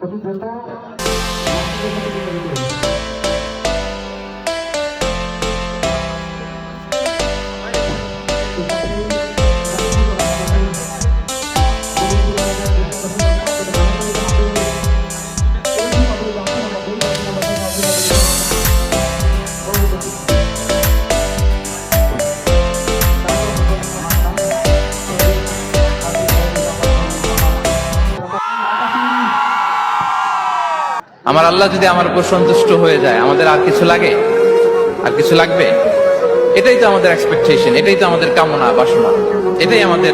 tapi contoh আমার আল্লাহ যদি আমার উপর সন্তুষ্ট হয়ে যায়, আমাদের আর কিছু লাগে? আর কিছু লাগবে? এটাই তো আমাদের এক্সপেকটেশন এটাই তো আমাদের কামনা, বাসনা। এটাই আমাদের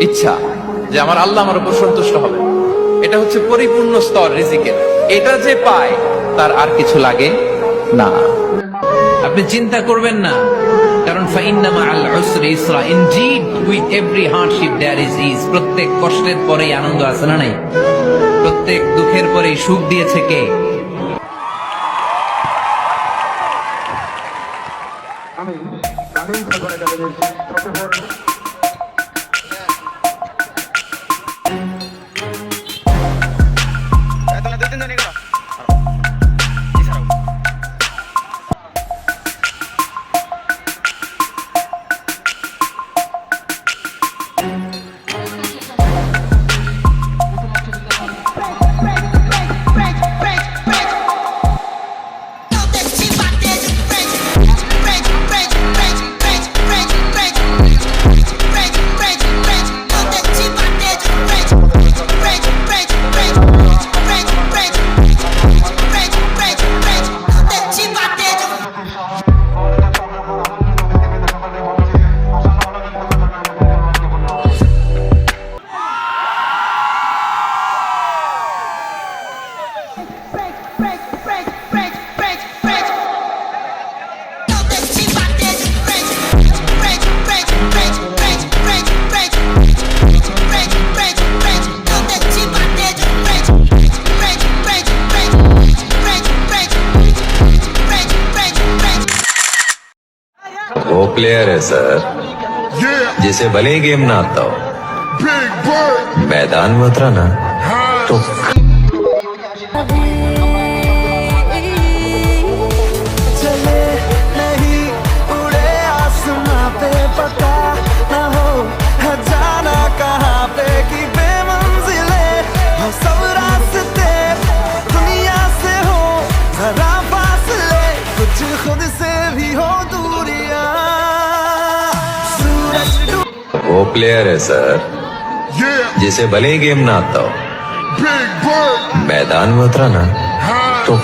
ইচ্ছা যে আমার আল্লাহ আমার উপর সন্তুষ্ট হবে। এটা হচ্ছে পরিপূর্ণ স্তর, রিজিকের। এটা যে পায়, তার আর কিছু লাগে না। আপনি চিন্তা করবেন না। কারণ ইসরা। উইথ এভরি প্রত্যেক কষ্টের পরেই আনন্দ আছে না নাই? প্রত্যেক দুঃখের পরেই সুখ দিয়েছে কে? break, प्लेयर है सर जिसे भले ही गेम ना आता हो। मैदान में उतरा ना तो प्लेयर है सर Yeah, जिसे भले ही गेम ना आता हो। मैदान में उतरा ना तो